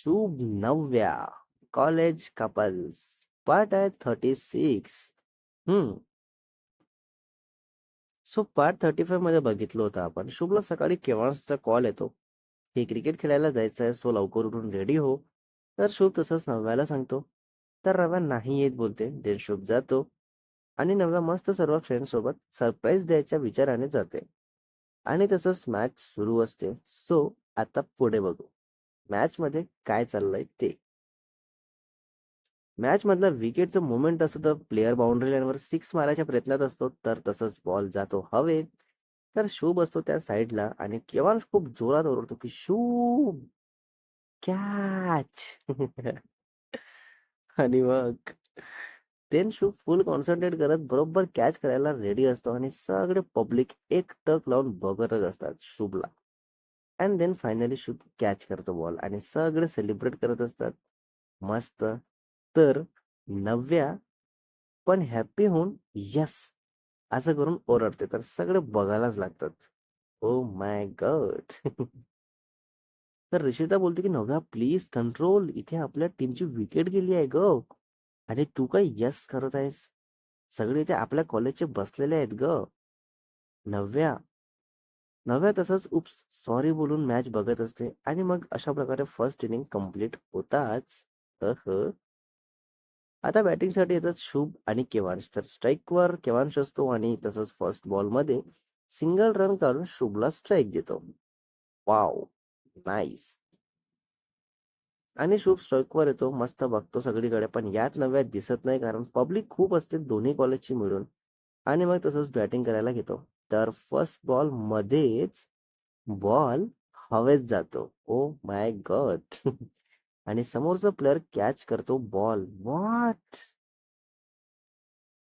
शुभ नवव्या college couples part आहे thirty six. Hmm. So part thirty फाईव्हमध्ये बघितलं होतं आपण. शुभला सकाळी केव्हाचा कॉल येतो. हे क्रिकेट खेळायला जायचं आहे सो लवकर उठून रेडी हो. तर शुभ तसंच नव्याला सांगतो. तर नव्या नाही येत बोलते देन शुभ जातो. आणि नव्या मस्त सर्व फ्रेंड सोबत सरप्राईज द्यायच्या विचाराने जाते. आणि तसंच मॅच सुरू असते. सो आता पुढे बघू. मॅच मध्ये काय चाललंय ते. मॅच मधला विकेटचं मुवमेंट असतो तर प्लेअर बाउंड्री लाईनवर सिक्स मारायच्या प्रयत्नात असतो तर तसंच बॉल जातो हवेत तर शुभ असतो त्या साईडला आणि केव्हा खूप जोरात ओरडतो की शुभ कॅच. आणि मग तेन शूभ फुल कॉन्सन्ट्रेट करत बरोबर कॅच करायला रेडी असतो आणि सगळे पब्लिक एक टक लावून बघतच असतात शुभला. And then finally shoot catch करतो बॉल आणि सगळे सेलिब्रेट करत असतात. मस्त. तर नव्या पण हॅप्पी होऊन यस! असं करून ओरडते. तर सगळे बघायलाच लागतात. ओ माय गॉड! तर ऋषिता बोलते की नव्या प्लीज कंट्रोल. इथे आपल्या टीमची विकेट गेली आहे ग. आणि तू काय यस करत आहेस? सगळे इथे आपल्या कॉलेजचे बसलेले आहेत ग. नव्या नव्या तसंच उप्स सॉरी बोलून मॅच बघत असते आणि मग अशा प्रकारे फर्स्ट इनिंग कंप्लीट होताच. अह. आता बॅटिंगसाठी येतात शुभ आणि केवांश. तर स्ट्राईकवर केवांश असतो आणि तसंच फर्स्ट बॉलमध्ये सिंगल रन काढून शुभला स्ट्राईक देतो. वाव. नाईस. आणि शुभ स्ट्राईकवर येतो. मस्त बघतो सगळीकडे पण यात नव्यात दिसत नाही कारण पब्लिक खूप असते दोन्ही कॉलेजची मिळून. आणि मग तसंच बॅटिंग करायला घेतो. तर फर्स्ट बॉल मध्येच बॉल हवेत जातो. ओ माय गॉड आणि समोरचा प्लेअर कॅच करतो बॉल वॉट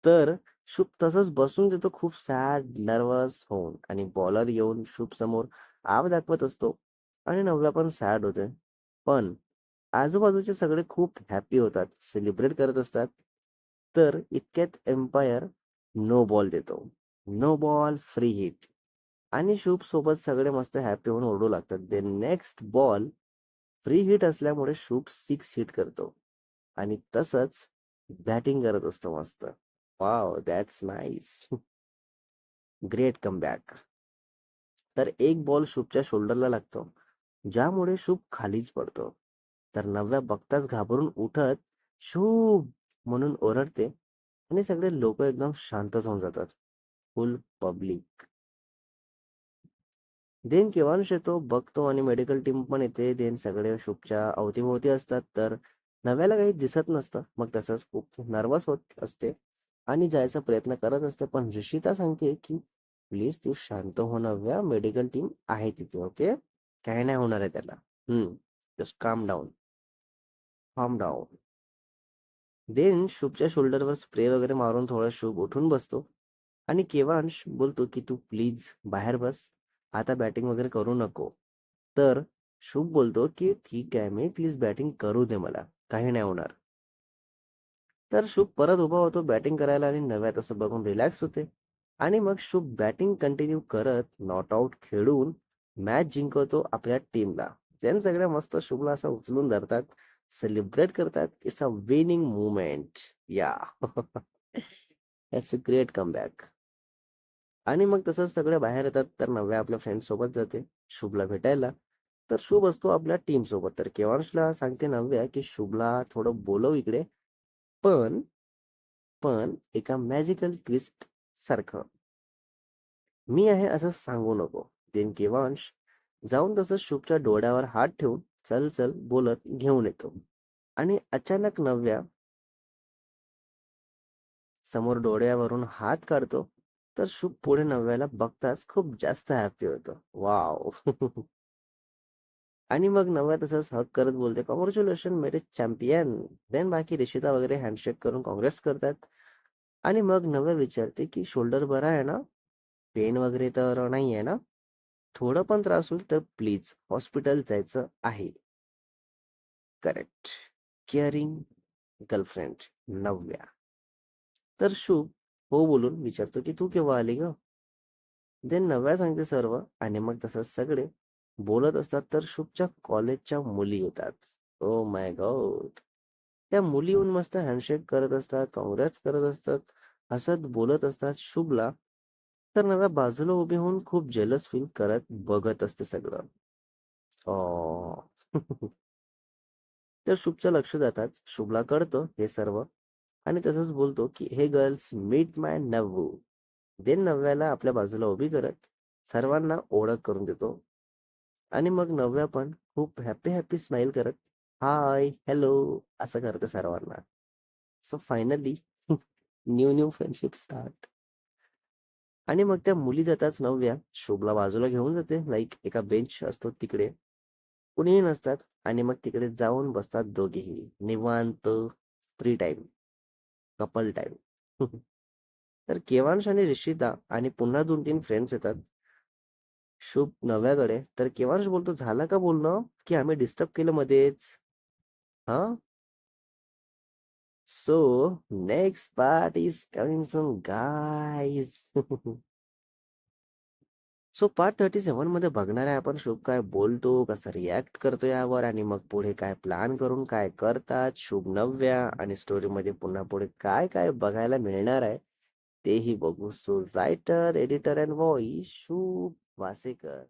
तर शुभ तसंच बसून देतो खूप सॅड नर्वस होऊन. आणि बॉलर येऊन शुभ समोर आव दाखवत असतो. आणि नवला पण सॅड होते पण आजूबाजूचे सगळे खूप हॅपी होतात सेलिब्रेट करत असतात. तर इतक्यात एम्पायर नो बॉल देतो. No ball free hit. आणि शुभ सोबत सगळे मस्त हॅपी होऊन ओरडू लागतात. The next ball free hit असल्यामुळे शुभ सिक्स हिट करतो. आणि तसंच बॅटिंग करत असतो मस्त. Wow that's nice great comeback तर एक बॉल शुभच्या शोल्डरला लागतो. ज्यामुळे शुभ खालीच पडतो. तर नव्या बघताच घाबरून उठत शुभ म्हणून ओरडते. आणि सगळे लोक एकदम शांतच होऊन जातात. फुल पब्लिक देन केव्हांश येतो बघतो आणि मेडिकल टीम पण येते. देन सगळे शुभच्या अवतीभोवती असतात. तर नव्याला काही दिसत नसतं. मग तसंच खूप नर्वस होत असते. आणि जायचा प्रयत्न करत असते. पण ऋषिता सांगते की प्लीज तू शांत हो नव्या. मेडिकल टीम आहे तिथे ओके काही नाही होणार आहे त्याला. हम्म. Just calm down form down then शुभच्या शोल्डरवर स्प्रे वगैरे मारून थोडा शुभ उठून बसतो. आणि केवांश बोलतो की तू प्लीज बाहेर बस आता बॅटिंग वगैरे करू नको. तर शुभ बोलतो की ठीक आहे मी प्लीज बॅटिंग करू दे मला काही नाही होणार. तर शुभ परत उभा होतो बॅटिंग करायला आणि नव्या तसं बघून रिलॅक्स होते. आणि मग शुभ बॅटिंग कंटिन्यू करत नॉट आउट खेळून मॅच जिंकवतो आपल्या टीमला. देन सगळ्या मस्त शुभला असं उचलून धरतात सेलिब्रेट करतात. इट्स अ विनिंग मुवमेंट या. It's a great comeback. आणि मग तसंच सगळे बाहेर येतात तर नव्या आपल्या फ्रेंड सोबत जाते शुभला भेटायला. तर शुभ असतो आपल्या टीम सोबत. तर केवांशला सांगते नव्या की शुभला थोडं बोलव इकडे. पण पण एका मॅजिकल ट्विस्ट सारखं. मी आहे असं सांगू नको. देन केवांश जाऊन तसं शुभच्या डोळ्यावर हात ठेवून चल चल बोलत घेऊन येतो. आणि अचानक नव्या समोर डोळ्यावरून हात काढतो. तर शुभ पुढे नव्याला बघताच खूप जास्त हॅपी होतो. वाव आणि मग नव्या तसंच हक करत बोलते कॉंग्रॅच्युलेशन मेरे चॅम्पियन देन बाकी रिशिता वगैरे हँडशेक करून काँग्रेस करतात. आणि मग नव्या विचारते की शोल्डर बरा आहे ना? पेन वगैरे तर नाही आहे ना? थोडं पण त्रास होईल तर प्लीज हॉस्पिटल जायचं आहे. करेक्ट केअरिंग गर्लफ्रेंड नव्या तर शुभ हो बोलून विचारतो की तू केव्हा आली ग? दे नव्या सांगते सर्व आणि मग तसंच सगळे. बोलत असतात तर शुभच्या कॉलेजच्या मुली येतात. Oh my god. त्या मुली येऊन मस्त हँडशेक करत असतात काँग्रेस करत असतात हसत बोलत असतात शुभला. तर नव्या बाजूला उभी होऊन खूप जलस फील करत बघत असते सगळं. तर शुभच्या लक्ष जाताच शुभला कळतं हे सर्व. आणि तसंच बोलतो की hey girls meet my Navvu then नव्याला आपल्या बाजूला उभी करत सर्वांना ओळख करून देतो. आणि मग नव्या पण खूप हॅपी हॅपी स्माइल करत हाय हॅलो असं करते सर्वांना. So finally new new friendship start आणि मग त्या मुली जाताच नव्या शुभला बाजूला घेऊन जाते. लाईक एका बेंच असतो तिकडे. कुणीही नसतात आणि मग तिकडे जाऊन बसतात दोघेही. निवांत फ्री टाइम कपल टाइम. तर केवांश आणि ऋषिता आणि पुन्हा दोन तीन फ्रेंड्स येतात. शुभ नव्याकडे. तर केवांश बोलतो झालं का बोलणं? की आम्ही डिस्टर्ब केलं मध्येच? हा? So next part is coming some guys so part thirty सेवनमध्ये बघणार आहे आपण शुभ काय बोलतो कसं रिॲक्ट करतो यावर आणि मग पुढे काय प्लॅन करून काय करतात शुभ नव्या आणि स्टोरी मध्ये पुन्हा पुढे काय काय बघायला मिळणार आहे तेही बघू. So writer editor and voice Shubh Vasekar.